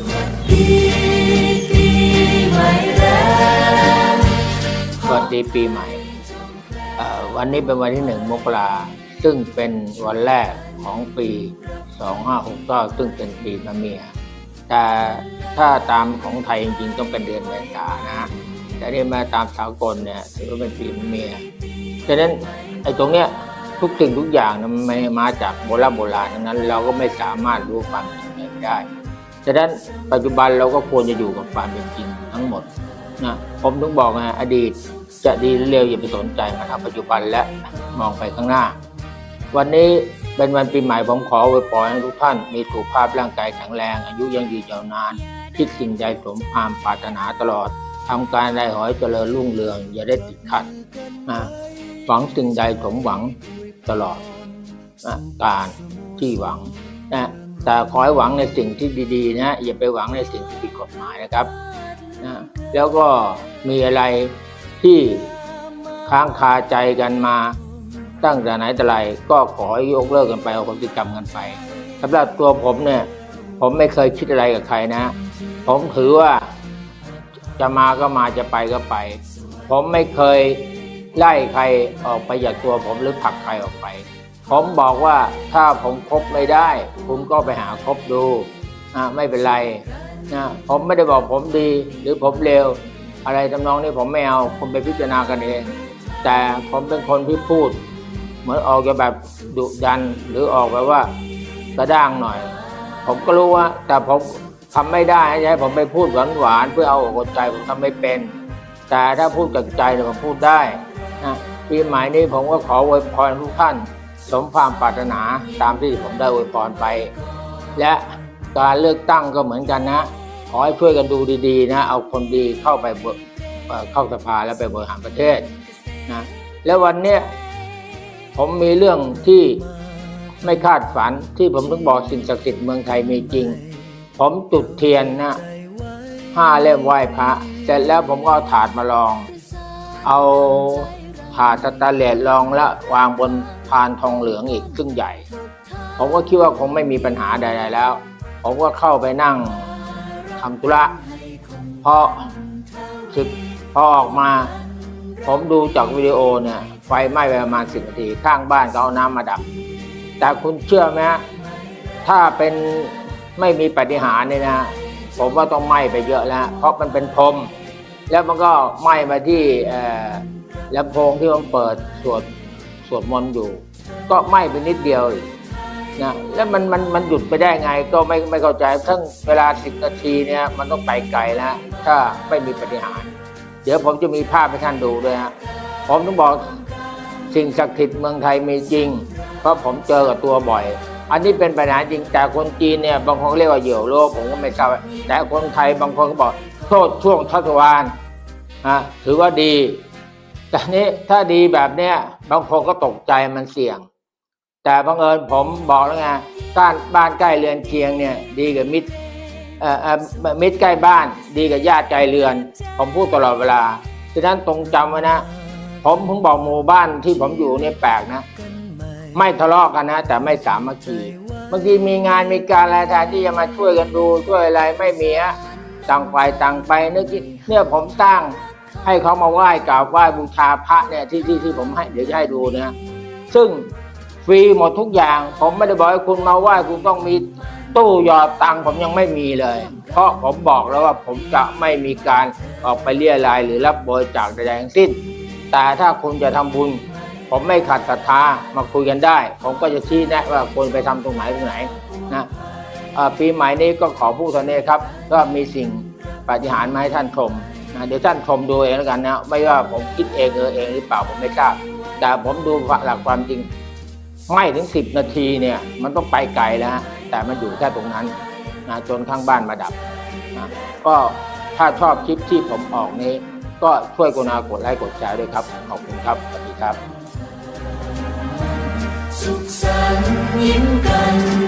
ดีปีใหม่แล้วสวัสดีปีใหม่เอ่อวันนี้เป็นวันที่หนึ่งมกราซึ่งเป็นวันแรกของปี 2569 ซึ่งเป็นปีมะเมีย แต่ถ้าตามของไทยจริงๆ ต้องเป็นเดือนเมษานะ แต่นี่มาตามสากลเนี่ยถือว่าเป็นปีมะเมียฉะนั้นไอ้ตรงเนี้ยทุกสิ่งทุกอย่างมันมาจากโบราณโบราณดังนั้น เราก็ไม่สามารถรู้ความจริงได้ ฉะนั้นปัจจุบันเราก็ควรจะอยู่กับความเป็นจริงทั้งหมดนะผมถึงบอกไงอดีตจะดีหรือเร็วอย่าไปสนใจมันเอาปัจจุบันและมองไปข้างหน้า วันนี้เป็นวันปีใหม่ผมขออวยพรให้ทุกท่าน มีสุขภาพร่างกายแข็งแรง อายุยังยืนยาวนานคิดสิ่งใดสมความปรารถนาตลอดทำการใดขอให้เจริญรุ่งเรือง อย่าได้ติดขัดนะหวังสิ่งใดสมหวังตลอดนะการที่หวังนะ แต่ขอให้หวังในสิ่งที่ดีๆนะอย่าไปหวังในสิ่งที่ผิดกฎหมายนะครับนะแล้วก็มีอะไรที่ค้างคาใจกันมาตั้งแต่ไหนแต่ไรก็ขอให้ยกเลิกกันไปเอาคนที่จำกันไปสำหรับตัวผมเนี่ยผมไม่เคยคิดอะไรกับใครนะ ผมถือว่าจะมาก็มาจะไปก็ไป ผมไม่เคยไล่ใครออกไปจากตัวผมหรือผลักใครออกไป ผมบอกว่าถ้าผมคบไม่ได้ คุณก็ไปหาคบดูอะไม่เป็นไรนะผมไม่ได้บอกผมดีหรือผมเลวอะไรทำนองนี้ผมไม่เอาคุณไปพิจารณากันเอง แต่ผมเป็นคนที่พูด เหมือนออกจะแบบดุดันหรือออกแบบว่ากระด้างหน่อย ผมก็รู้ว่า แต่ผมทำไม่ได้ให้ผมไปพูดหวานๆเพื่อเอาอกใจผมทำไม่เป็น แต่ถ้าพูดจากใจเนี่ยผมพูดได้นะปีใหม่นี้ผมก็ขออวยพรทุกท่าน สมความปรารถนาตามที่ผมได้อวยพรไป และการเลือกตั้งก็เหมือนกันนะ ขอให้ช่วยกันดูดีๆ นะ เอาคนดีเข้าไปเข้าสภาแล้วไปบริหารประเทศนะแล้ววันเนี้ยผมมีเรื่องที่ไม่คาดฝันที่ผมต้องบอกสิ่งศักดิ์สิทธิ์เมืองไทยมีจริง ผมจุดเทียนนะห้าเล่มไหว้พระ เสร็จแล้วผมก็เอาถาดมาลอง เอาถาดสแตนเลสรองแล้ววางบน พานทองเหลืองอีกซึ่งใหญ่ ผมก็คิดว่าคงไม่มีปัญหาใดๆแล้ว ผมก็เข้าไปนั่งทำธุระพอสิบพอออกมา ผมดูจากวิดีโอเนี่ยไฟไหม้ไปประมาณสิบนาที ข้างบ้านก็เอาน้ำมาดับ แต่คุณเชื่อไหมฮะถ้าเป็นไม่มีปฏิหารเนี่ยนะผมว่าต้องไหม้ไปเยอะแล้ว เพราะมันเป็นพรม แล้วมันก็ไหม้มาที่เอ่อลำโพงที่ผมเปิดสวด สวดมนต์อยู่ ก็ไหม้ไปนิดเดียวนะแล้วมันมันมันหยุดไปได้ไงก็ไม่ไม่เข้าใจทั้งเวลาสิบนาทีเนี่ยมันต้องไปไกลแล้วถ้าไม่มีปฏิหารเดี๋ยวผมจะมีภาพให้ท่านดูด้วยฮะผมต้องบอกสิ่งศักดิ์สิทธิ์เมืองไทยมีจริง เพราะผมเจอกับตัวบ่อย อันนี้เป็นปัญหาจริงแต่คนจีนเนี่ยบางคนเรียกว่าเหยี่ยวโลกผมก็ไม่ทราบแต่คนไทยบางคนก็บอกโทษช่วงชัชวาลนะถือว่าดี แต่นี้ถ้าดีแบบเนี้ยบางคนก็ตกใจมันเสี่ยง แต่บังเอิญผมบอกแล้วไงบ้านบ้านใกล้เรือนเคียงเนี่ยดีกับมิตรเอ่อเอ่อมิตรใกล้บ้าน ดีกับญาติใกล้เรือน ผมพูดตลอดเวลาฉะนั้นตรงจำไว้นะ ผมเพิ่งบอกหมู่บ้านที่ผมอยู่เนี่ยแปลกนะ ไม่ทะเลาะกันนะ แต่ไม่สามัคคีบางทีมีงานมีการอะไรแทนที่จะมาช่วยกันดูช่วยอะไรไม่มีฮะต่างฝ่ายต่างไปนึกคิดเนี่ยผมตั้ง ให้เขามาไหว้กราบไหว้บูชาพระเนี่ยที่ที่ที่ผมให้เดี๋ยวจะให้ดูนะซึ่งฟรีหมดทุกอย่าง ผมไม่ได้บอกให้คุณมาไหว้คุณต้องมีตู้หยอดตังผมยังไม่มีเลย เพราะผมบอกแล้วว่าผมจะไม่มีการออกไปเรียรายหรือรับบริจาคใดๆทั้งสิ้น แต่ถ้าคุณจะทำบุญ ผมไม่ขัดศรัทธามาคุยกันได้ ผมก็จะชี้แนะว่าควรไปทำตรงไหนตรงไหนนะปีใหม่นี้ก็ขอพูดเท่านี้ครับ ก็มีสิ่งปฏิหารมาให้ท่านชม เดี๋ยวท่านชมดูเองแล้วกันนะไม่ว่าผมคิดเองเออเองหรือเปล่าผมไม่ทราบแต่ผมดูหลักความจริง ไม่ถึงสิบนาทีเนี่ย มันต้องไปไกลแล้วแต่มันอยู่แค่ตรงนั้นนะจนข้างบ้านมาดับนะก็ถ้าชอบคลิปที่ผมออกนี้ ก็ช่วยกรุณากดไลค์กดแชร์ด้วยครับ ขอบคุณครับสวัสดีครับ สุขสันต์ยิ้มกัน